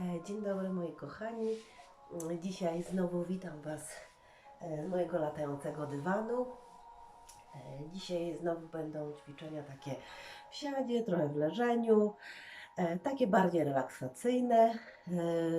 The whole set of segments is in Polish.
E, Dzień dobry moi kochani. Dzisiaj znowu witam Was e, z mojego latającego dywanu. E, Dzisiaj znowu będą ćwiczenia takie w siadzie, trochę w leżeniu, e, takie bardziej relaksacyjne. E,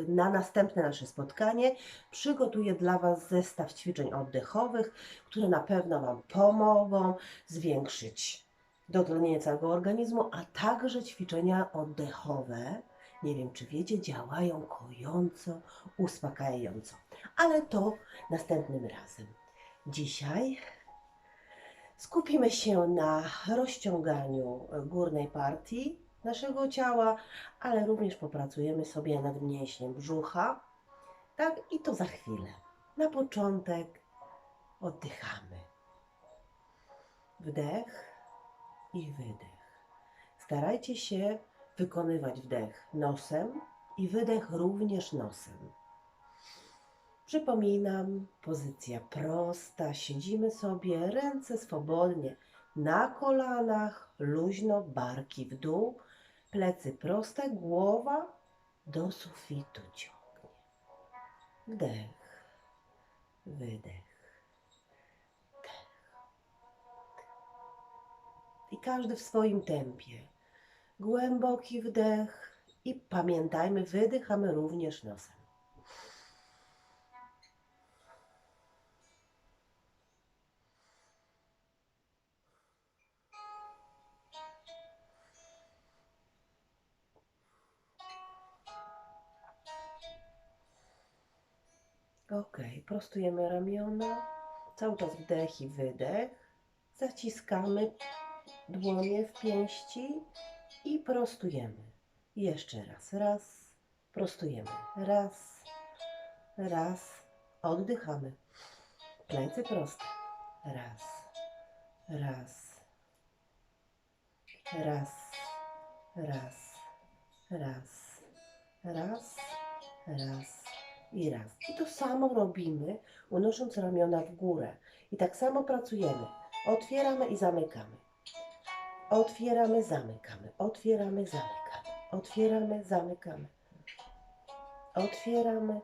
Na następne nasze spotkanie przygotuję dla Was zestaw ćwiczeń oddechowych, które na pewno Wam pomogą zwiększyć dotlenienie całego organizmu, a także ćwiczenia oddechowe nie wiem, czy wiecie, działają kojąco, uspokajająco. Ale to następnym razem. Dzisiaj skupimy się na rozciąganiu górnej partii naszego ciała, ale również popracujemy sobie nad mięśniem brzucha. Tak, i to za chwilę. Na początek oddychamy. Wdech i wydech. Starajcie się wykonywać wdech nosem i wydech również nosem. Przypominam, pozycja prosta, siedzimy sobie, ręce swobodnie na kolanach, luźno, barki w dół, plecy proste, głowa do sufitu ciągnie. Wdech, wydech, wdech. I każdy w swoim tempie głęboki wdech i pamiętajmy, wydychamy również nosem. Ok, prostujemy ramiona, cały czas wdech i wydech. Zaciskamy dłonie w pięści i prostujemy. Jeszcze raz, raz, prostujemy. Raz, raz, oddychamy. Plecy proste. Raz, raz, raz, raz, raz, raz, raz i raz. I to samo robimy, unosząc ramiona w górę. I tak samo pracujemy. Otwieramy i zamykamy. Otwieramy, zamykamy. Otwieramy, zamykamy. Otwieramy, zamykamy. Otwieramy,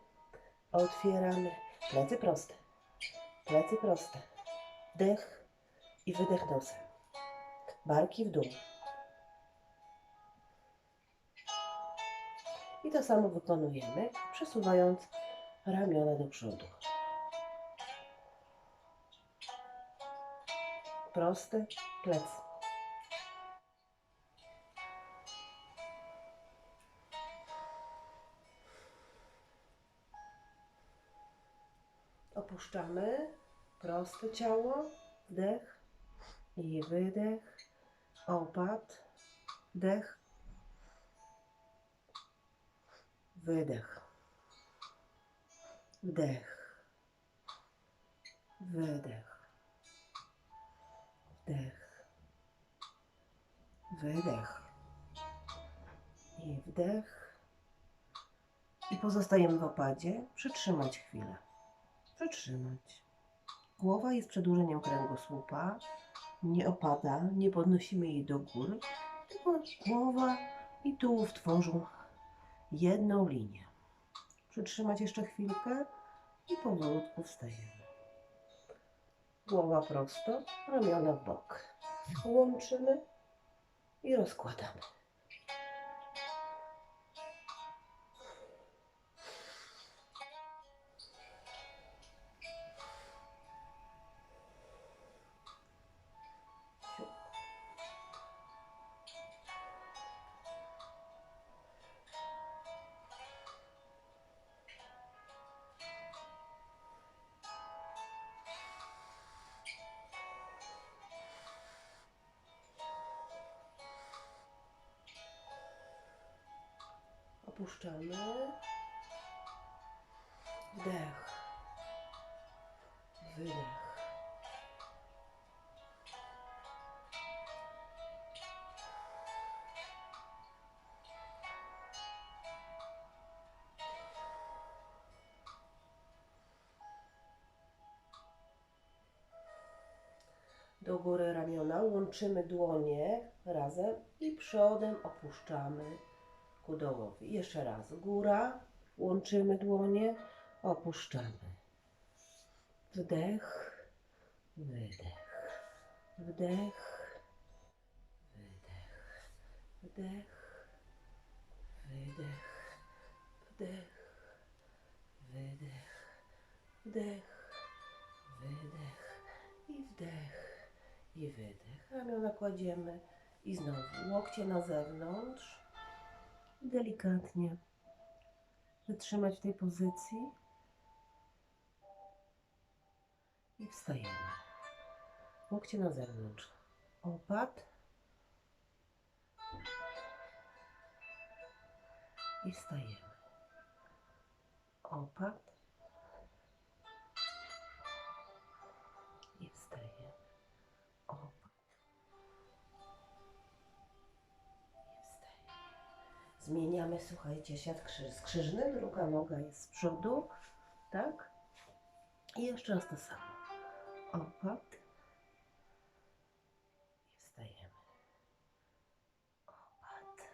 otwieramy. Plecy proste. Plecy proste. Wdech i wydech nosem. Barki w dół. I to samo wykonujemy, przesuwając ramiona do przodu. Proste plecy. Opuszczamy. Proste ciało, wdech i wydech, opad, wdech, wydech, wdech, wydech, wdech, wydech. I wdech. I pozostajemy w opadzie, przytrzymać chwilę. Przytrzymać. Głowa jest przedłużeniem kręgosłupa. Nie opada, nie podnosimy jej do góry, tylko głowa i tułów tworzą jedną linię. Przytrzymać jeszcze chwilkę i powolutku wstajemy. Głowa prosto, ramiona w bok. Łączymy i rozkładamy. Opuszczamy. Wdech. Wydech. Do góry ramiona łączymy dłonie razem i przodem opuszczamy ku dołowi. Jeszcze raz. Góra, łączymy dłonie, opuszczamy. Wdech, wydech, wdech, wydech, wdech, wydech, wdech, wydech, wdech, wydech i wdech i wydech. Ramiona kładziemy i znowu łokcie na zewnątrz. Delikatnie wytrzymać w tej pozycji i wstajemy. Łokcie na zewnątrz. Opad i wstajemy. Opad Zmieniamy, słuchajcie, siat krzyż, skrzyżny, druga noga jest z przodu, tak? I jeszcze raz to samo. Opad i wstajemy. Opad.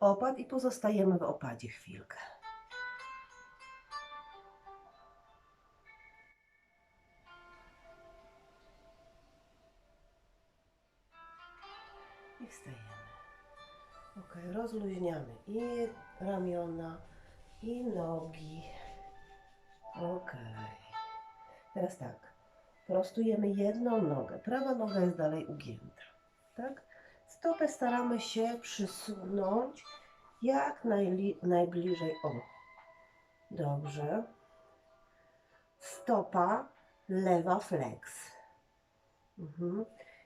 Opad i pozostajemy w opadzie chwilkę. Rozluźniamy i ramiona, i nogi. Ok. Teraz tak. Prostujemy jedną nogę. Prawa noga jest dalej ugięta. Tak? Stopę staramy się przysunąć jak najbliżej. O. Dobrze. Stopa lewa flex. Mhm.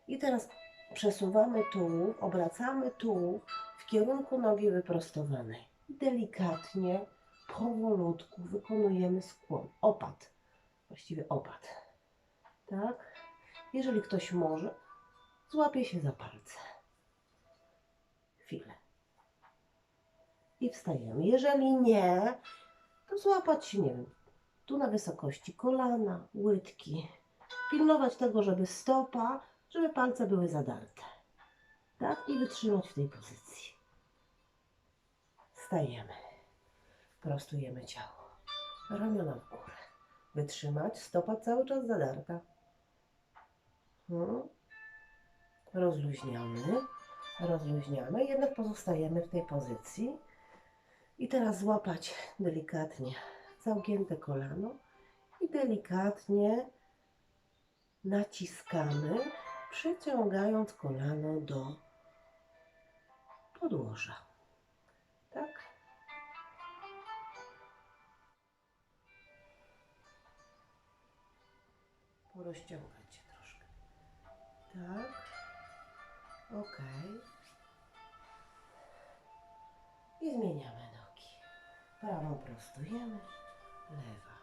I teraz przesuwamy tułów, obracamy tułów kierunku nogi wyprostowanej. Delikatnie, powolutku wykonujemy skłon. Opad. Właściwie opad. Tak? Jeżeli ktoś może, złapie się za palce. Chwilę. I wstajemy. Jeżeli nie, to złapać się, nie wiem, tu na wysokości kolana, łydki. Pilnować tego, żeby stopa, żeby palce były zadarte. Tak? I wytrzymać w tej pozycji. Wstajemy. Prostujemy ciało. Ramiona w górę. Wytrzymać, stopa cały czas zadarta. Hmm. Rozluźniamy, rozluźniamy, jednak pozostajemy w tej pozycji. I teraz złapać delikatnie zaugięte kolano i delikatnie naciskamy, przyciągając kolano do podłoża. Porozciągać się troszkę. Tak. Ok. I zmieniamy nogi. Prawą prostujemy, lewa.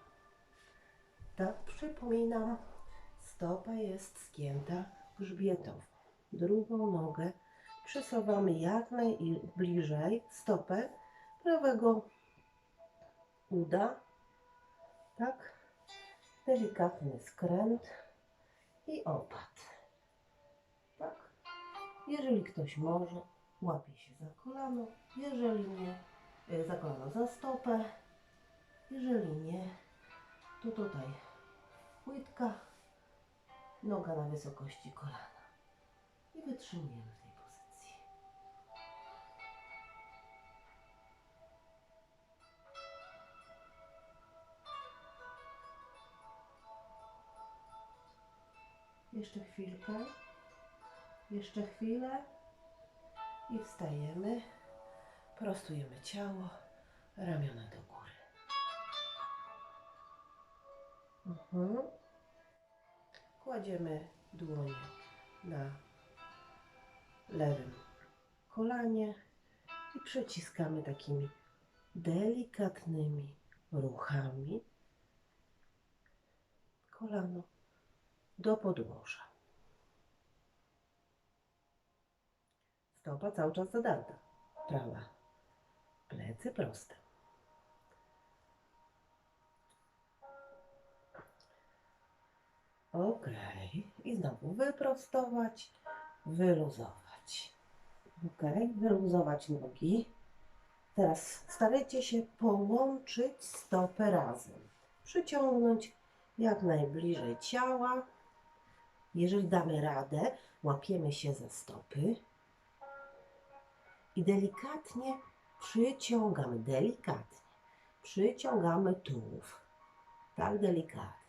Tak, przypominam, stopa jest skięta grzbietowo. Drugą nogę przesuwamy jak najbliżej stopę prawego uda. Tak, delikatny skręt i opad. Tak. Jeżeli ktoś może, łapie się za kolano. Jeżeli nie, e, za kolano, za stopę. Jeżeli nie, to tutaj łydka, noga na wysokości kolana. I wytrzymujemy Jeszcze chwilkę. Jeszcze chwilę. I wstajemy. Prostujemy ciało. Ramiona do góry. Mhm. Kładziemy dłonie na lewym kolanie i przeciskamy takimi delikatnymi ruchami kolano do podłoża. Stopa cały czas zadarta, prawa. Plecy proste. Ok, i znowu wyprostować, wyluzować. Ok, wyluzować nogi. Teraz starajcie się połączyć stopę razem. Przyciągnąć jak najbliżej ciała jeżeli damy radę, łapiemy się za stopy i delikatnie przyciągamy, delikatnie przyciągamy tułów. Tak delikatnie.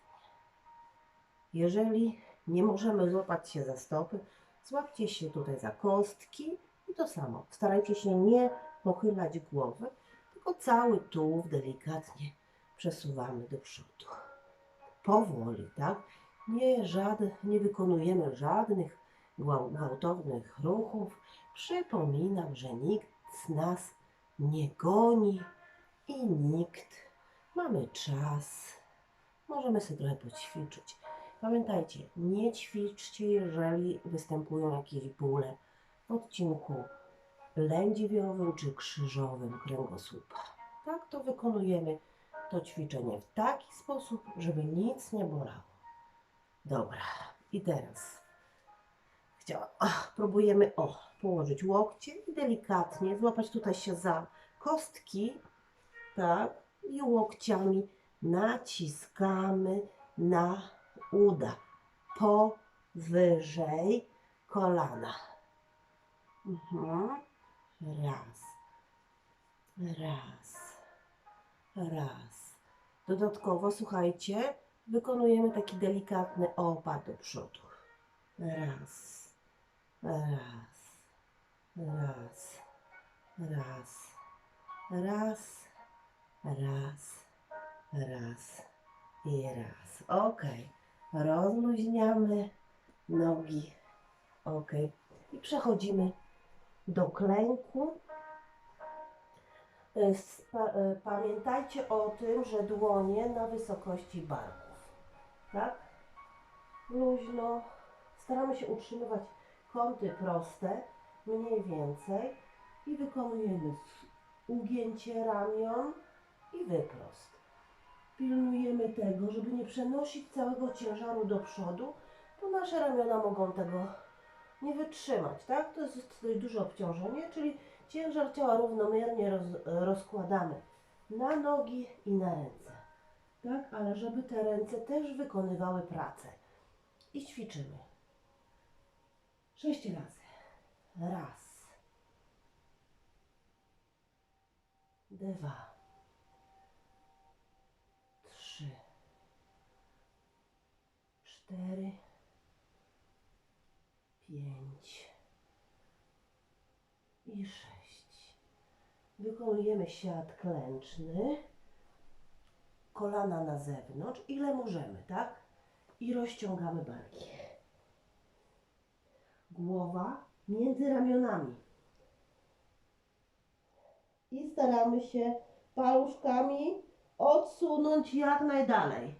Jeżeli nie możemy złapać się za stopy, złapcie się tutaj za kostki i to samo. Starajcie się nie pochylać głowy, tylko cały tułów delikatnie przesuwamy do przodu. Powoli, tak? Nie, nie wykonujemy żadnych gwał- gwałtownych ruchów. Przypominam, że nikt z nas nie goni i nikt. Mamy czas. Możemy sobie trochę poćwiczyć. Pamiętajcie, nie ćwiczcie, jeżeli występują jakieś bóle w odcinku lędźwiowym czy krzyżowym kręgosłupa. Tak to wykonujemy to ćwiczenie w taki sposób, żeby nic nie bolało. Dobra, i teraz chciałam, próbujemy o, położyć łokcie i delikatnie złapać tutaj się za kostki, tak, i łokciami naciskamy na uda powyżej kolana. Mhm. Raz, raz, raz. Dodatkowo, słuchajcie, wykonujemy taki delikatny opad do przodu. Raz, raz, raz, raz, raz, raz, raz i raz. Ok. Rozluźniamy nogi. Ok. I przechodzimy do klęku. E, e, Pamiętajcie o tym, że dłonie na wysokości barków. Tak? Luźno. Staramy się utrzymywać kąty proste, mniej więcej. I wykonujemy ugięcie ramion i wyprost. Pilnujemy tego, żeby nie przenosić całego ciężaru do przodu, bo nasze ramiona mogą tego nie wytrzymać, tak? To jest dość duże obciążenie, czyli ciężar ciała równomiernie roz, rozkładamy na nogi i na ręce. Tak, ale żeby te ręce też wykonywały pracę. I ćwiczymy. Sześć razy. Raz. Dwa. Trzy. Cztery. Pięć. I sześć. Wykonujemy siat klęczny. Kolana na zewnątrz, ile możemy, tak? I rozciągamy barki. Głowa między ramionami. I staramy się paluszkami odsunąć jak najdalej.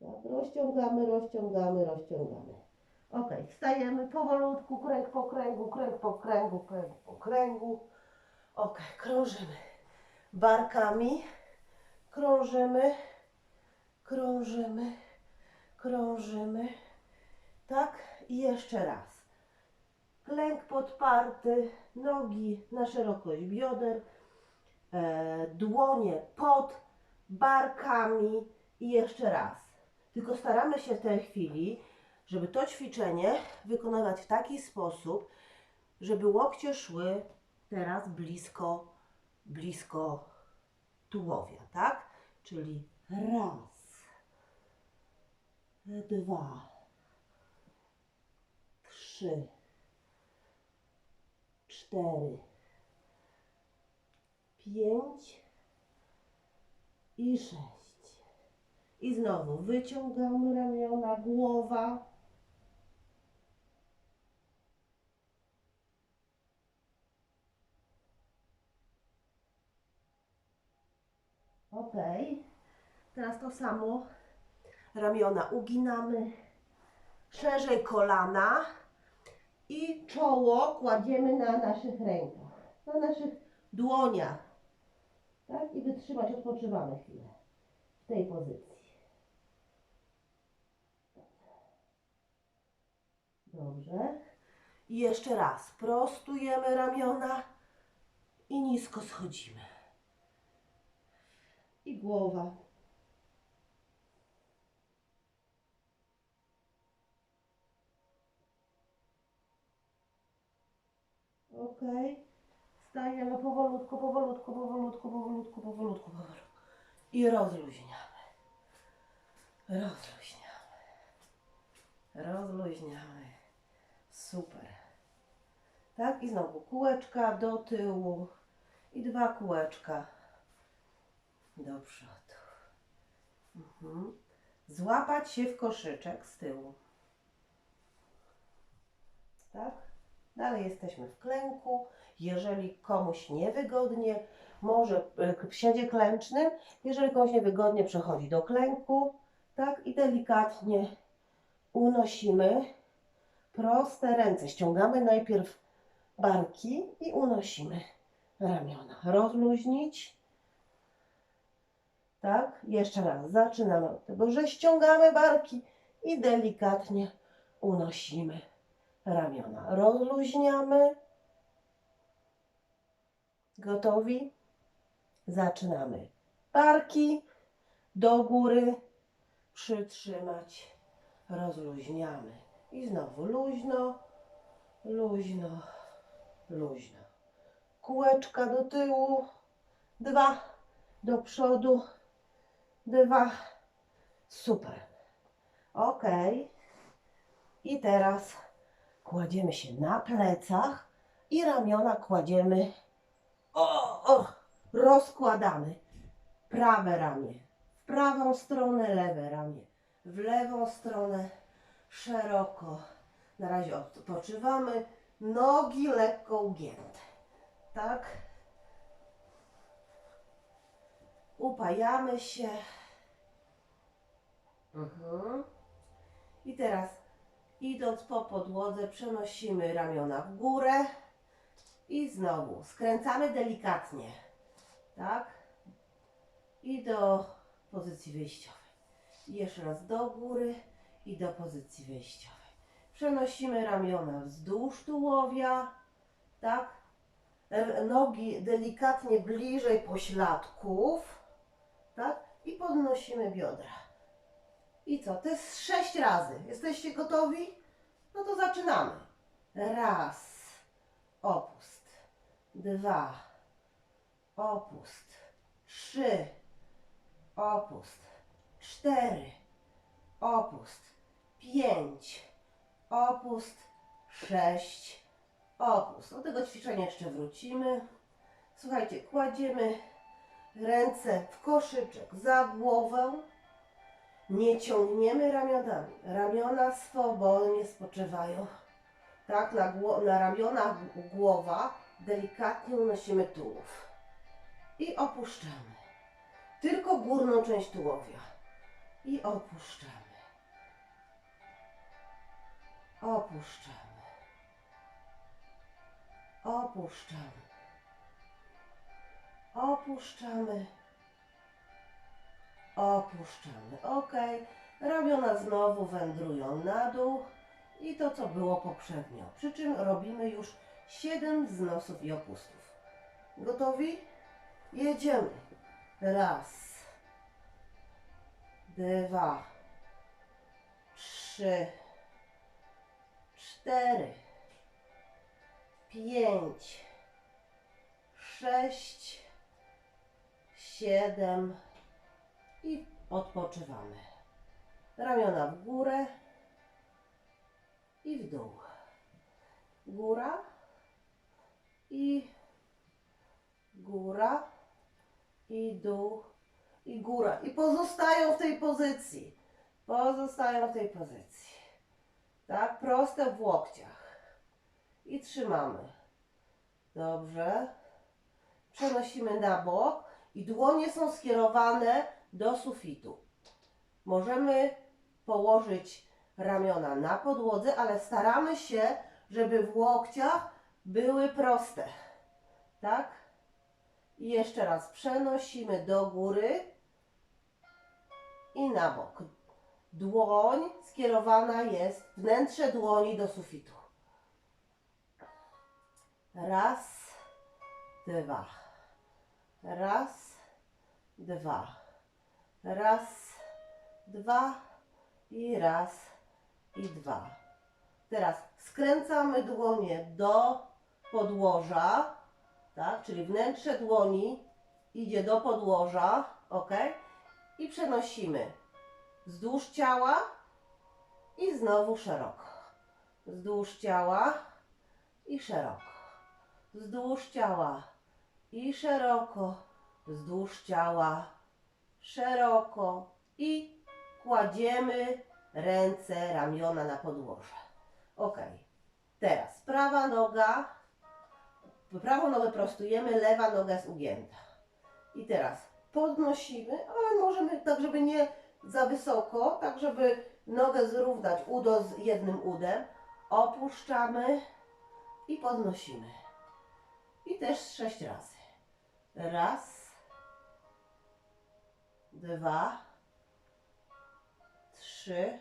Tak, rozciągamy, rozciągamy, rozciągamy. Ok, wstajemy powolutku, kręg po kręgu, kręg po kręgu, kręg po kręgu. Ok, krążymy barkami, krążymy, krążymy, krążymy. Tak, i jeszcze raz. Klęk podparty, nogi na szerokość bioder, e, dłonie pod barkami i jeszcze raz. Tylko staramy się w tej chwili, żeby to ćwiczenie wykonywać w taki sposób, żeby łokcie szły teraz blisko, blisko tułowia, tak? Czyli raz, dwa, trzy, cztery, pięć i sześć. I znowu wyciągamy ramiona, głowa. Ok. Teraz to samo. Ramiona uginamy. Szerzej kolana. I czoło kładziemy na naszych rękach. Na naszych dłoniach. Tak? I wytrzymać, odpoczywamy chwilę w tej pozycji. Dobrze. I jeszcze raz. Prostujemy ramiona i nisko schodzimy. Głowa. Ok. Stajemy powolutku, powolutku, powolutku, powolutku, powolutku, powolutku. I rozluźniamy. Rozluźniamy. Rozluźniamy. Super. Tak, i znowu kółeczka do tyłu i dwa kółeczka do przodu. Mhm. Złapać się w koszyczek z tyłu. Tak? Dalej jesteśmy w klęku. Jeżeli komuś niewygodnie, może e, w siadzie klęcznym. Jeżeli komuś niewygodnie, przechodzi do klęku. Tak? I delikatnie unosimy proste ręce. Ściągamy najpierw barki i unosimy ramiona. Rozluźnić. Tak? Jeszcze raz. Zaczynamy od tego, że ściągamy barki i delikatnie unosimy ramiona. Rozluźniamy. Gotowi? Zaczynamy. Barki do góry. Przytrzymać. Rozluźniamy. I znowu luźno, luźno, luźno. Kółeczka do tyłu. Dwa. Do przodu. Dwa. Super. Ok. I teraz kładziemy się na plecach i ramiona kładziemy. O, o, rozkładamy. Prawe ramię w prawą stronę, lewe ramię w lewą stronę, szeroko. Na razie odpoczywamy. Nogi lekko ugięte. Tak? Upajamy się. Mhm. I teraz idąc po podłodze przenosimy ramiona w górę i znowu skręcamy delikatnie. Tak? I do pozycji wyjściowej. I jeszcze raz do góry i do pozycji wyjściowej. Przenosimy ramiona wzdłuż tułowia, tak? R- Nogi delikatnie bliżej pośladków, tak? I podnosimy biodra. I co? To jest sześć razy. Jesteście gotowi? No to zaczynamy. Raz. Opust. Dwa. Opust. Trzy. Opust. Cztery. Opust. Pięć. Opust. Sześć. Opust. Do tego ćwiczenia jeszcze wrócimy. Słuchajcie, kładziemy ręce w koszyczek za głowę. Nie ciągniemy ramionami. Ramiona swobodnie spoczywają. Tak, na, na ramionach głowa. Delikatnie unosimy tułów. I opuszczamy. Tylko górną część tułowia. I opuszczamy. Opuszczamy. Opuszczamy. Opuszczamy. Opuszczamy. Ok. Ramiona znowu wędrują na dół. I to, co było poprzednio. Przy czym robimy już 7 wznosów i opustów. Gotowi? Jedziemy. Raz. Dwa. Trzy. Cztery. Pięć. Sześć. Siedem. I odpoczywamy. Ramiona w górę i w dół. Góra i góra i dół i góra. I pozostają w tej pozycji. Pozostają w tej pozycji. Tak, proste w łokciach. I trzymamy. Dobrze. Przenosimy na bok i dłonie są skierowane do sufitu. Możemy położyć ramiona na podłodze, ale staramy się, żeby w łokciach były proste. Tak? I jeszcze raz przenosimy do góry i na bok. Dłoń skierowana jest, wnętrze dłoni do sufitu. Raz, dwa. Raz, dwa. Raz, dwa i raz i dwa. Teraz skręcamy dłonie do podłoża, tak? Czyli wnętrze dłoni idzie do podłoża, ok? I przenosimy wzdłuż ciała i znowu szeroko. Wzdłuż ciała i szeroko. Wzdłuż ciała i szeroko. Wzdłuż ciała szeroko i kładziemy ręce, ramiona na podłoże. Ok. Teraz prawa noga, prawą nogę prostujemy, lewa noga jest ugięta. I teraz podnosimy, ale możemy tak, żeby nie za wysoko, tak żeby nogę zrównać udo z jednym udem. Opuszczamy i podnosimy. I też sześć razy. Raz, dwa, trzy,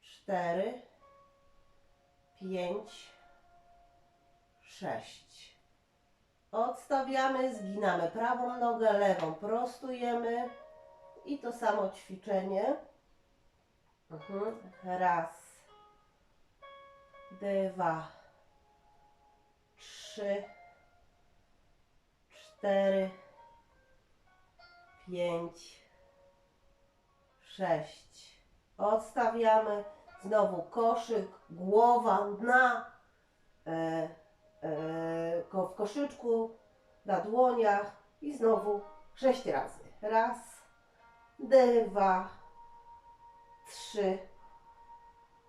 cztery, pięć, sześć. Odstawiamy, zginamy prawą nogę, lewą prostujemy. I to samo ćwiczenie. Mhm. Raz, dwa, trzy, cztery, pięć, sześć. Odstawiamy. Znowu koszyk, głowa na e, e, w koszyczku, na dłoniach i znowu sześć razy. Raz, dwa, trzy,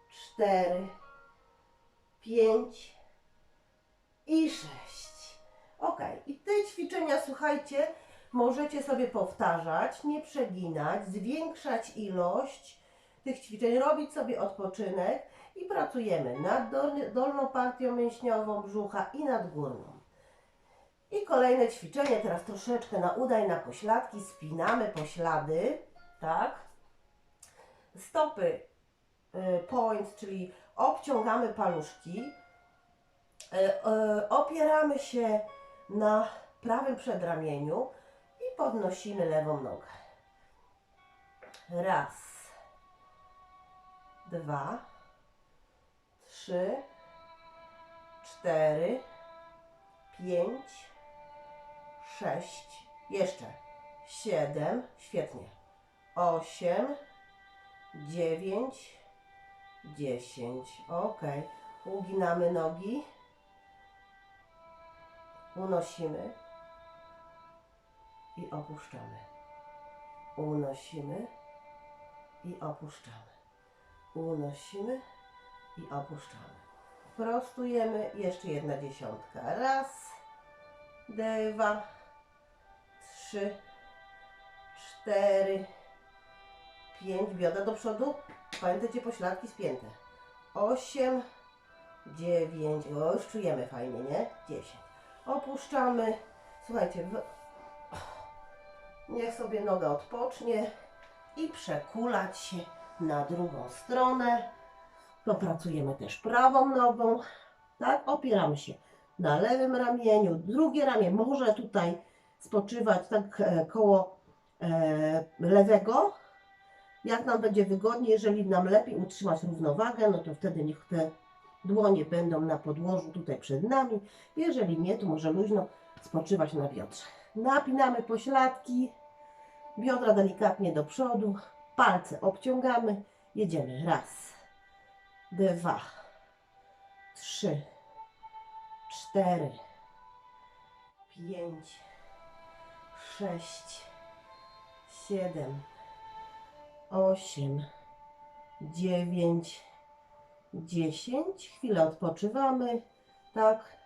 cztery, pięć i sześć. Ok, i te ćwiczenia, słuchajcie, możecie sobie powtarzać, nie przeginać, zwiększać ilość tych ćwiczeń, robić sobie odpoczynek i pracujemy nad dol- dolną partią mięśniową brzucha i nad górną. I kolejne ćwiczenie, teraz troszeczkę na uda i na pośladki, spinamy poślady, tak? Stopy y, point, czyli obciągamy paluszki, y, y, opieramy się na prawym przedramieniu podnosimy lewą nogę. Raz, dwa, trzy, cztery, pięć, sześć, jeszcze siedem, świetnie, osiem, dziewięć, dziesięć, ok. Uginamy nogi, unosimy i opuszczamy. Unosimy i opuszczamy. Unosimy i opuszczamy. Prostujemy. Jeszcze jedna dziesiątka. Raz, dwa, trzy, cztery, pięć. Biodra do przodu. Pamiętajcie, pośladki spięte. Osiem, dziewięć. O, już czujemy fajnie, nie? Dziesięć. Opuszczamy. Słuchajcie. Niech sobie noga odpocznie i przekulać się na drugą stronę. Popracujemy też prawą nogą. Tak, opieramy się na lewym ramieniu. Drugie ramię może tutaj spoczywać tak e, koło e, lewego. Jak nam będzie wygodniej, jeżeli nam lepiej utrzymać równowagę, no to wtedy niech te dłonie będą na podłożu tutaj przed nami. Jeżeli nie, to może luźno spoczywać na biodrze. Napinamy pośladki, biodra delikatnie do przodu, palce obciągamy, jedziemy. Raz, dwa, trzy, cztery, pięć, sześć, siedem, osiem, dziewięć, dziesięć. Chwilę odpoczywamy, tak,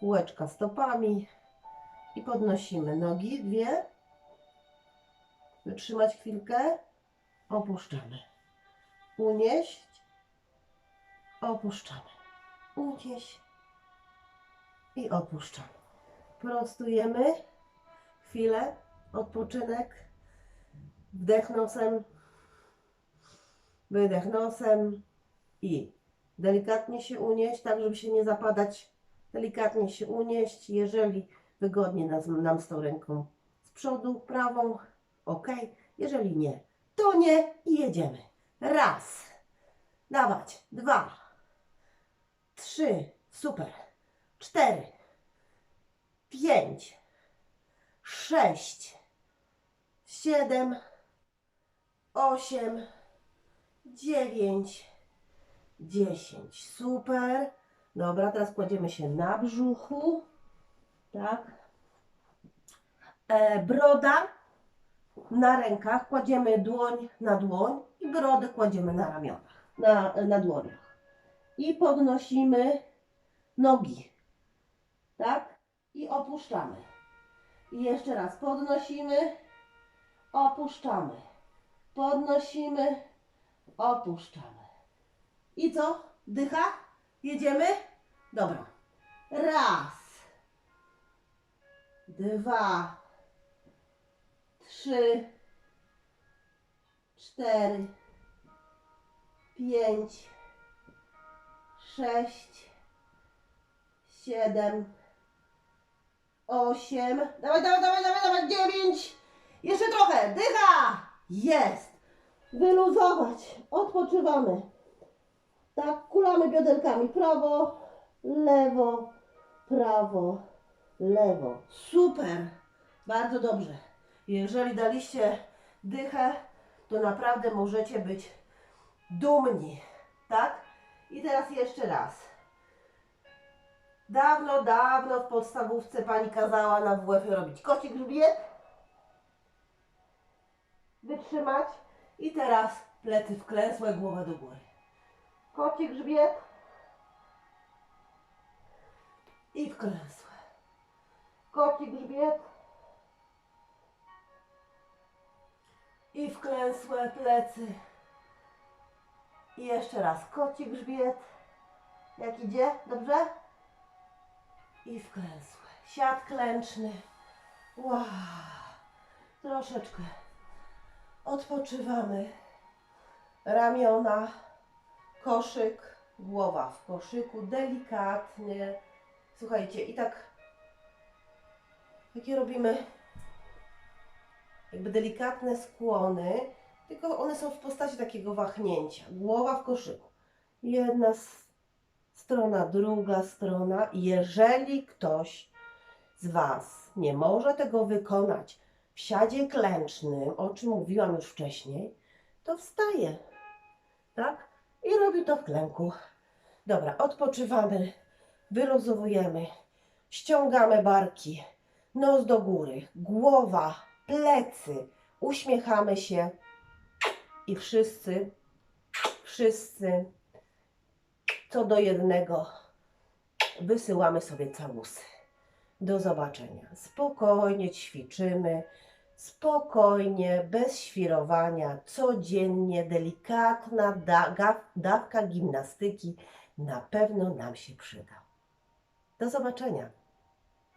kółeczka stopami i podnosimy nogi, dwie, wytrzymać chwilkę, opuszczamy, unieść, opuszczamy, unieść i opuszczamy. Prostujemy. Chwilę. Odpoczynek. Wdech nosem. Wydech nosem. I delikatnie się unieść, tak żeby się nie zapadać. Delikatnie się unieść. Jeżeli wygodnie nam, nam z tą ręką z przodu, prawą, ok. Jeżeli nie, to nie i jedziemy. Raz. Dawać. Dwa. Trzy. Super. Cztery. Pięć. Sześć. Siedem. Osiem. Dziewięć. Dziesięć. Super. Dobra, teraz kładziemy się na brzuchu. Tak. E, broda na rękach, kładziemy dłoń na dłoń i brodę kładziemy na ramionach, na, na dłoniach. I podnosimy nogi, tak? I opuszczamy. I jeszcze raz podnosimy, opuszczamy, podnosimy, opuszczamy. I co? Dycha? Jedziemy? Dobra. Raz, dwa, trzy, cztery, pięć, sześć, siedem, osiem, dawaj, dawaj, dawaj, dawaj, dawaj, dziewięć, jeszcze trochę, dycha, jest, wyluzować, odpoczywamy, tak, kulamy bioderkami, prawo, lewo, prawo, lewo, super, bardzo dobrze. Jeżeli daliście dychę, to naprawdę możecie być dumni, tak? I teraz jeszcze raz. Dawno, dawno w podstawówce pani kazała na WF robić kocik grzbiet. Wytrzymać. I teraz plecy wklęsłe, głowa do góry. Kocik grzbiet. I wklęsłe. Kocik grzbiet. I wklęsłe plecy. I jeszcze raz koci grzbiet. Jak idzie? Dobrze? I wklęsłe. Siad klęczny. Wow. Troszeczkę odpoczywamy. Ramiona, koszyk, głowa w koszyku. Delikatnie. Słuchajcie, i tak takie robimy jakby delikatne skłony, tylko one są w postaci takiego wahnięcia. Głowa w koszyku. Jedna strona, druga strona. Jeżeli ktoś z Was nie może tego wykonać w siadzie klęcznym, o czym mówiłam już wcześniej, to wstaje. Tak? I robi to w klęku. Dobra, odpoczywamy, wyluzowujemy, ściągamy barki, nos do góry, głowa, plecy, uśmiechamy się i wszyscy, wszyscy co do jednego wysyłamy sobie całusy. Do zobaczenia. Spokojnie ćwiczymy, spokojnie, bez świrowania, codziennie, delikatna dawka gimnastyki na pewno nam się przyda. Do zobaczenia.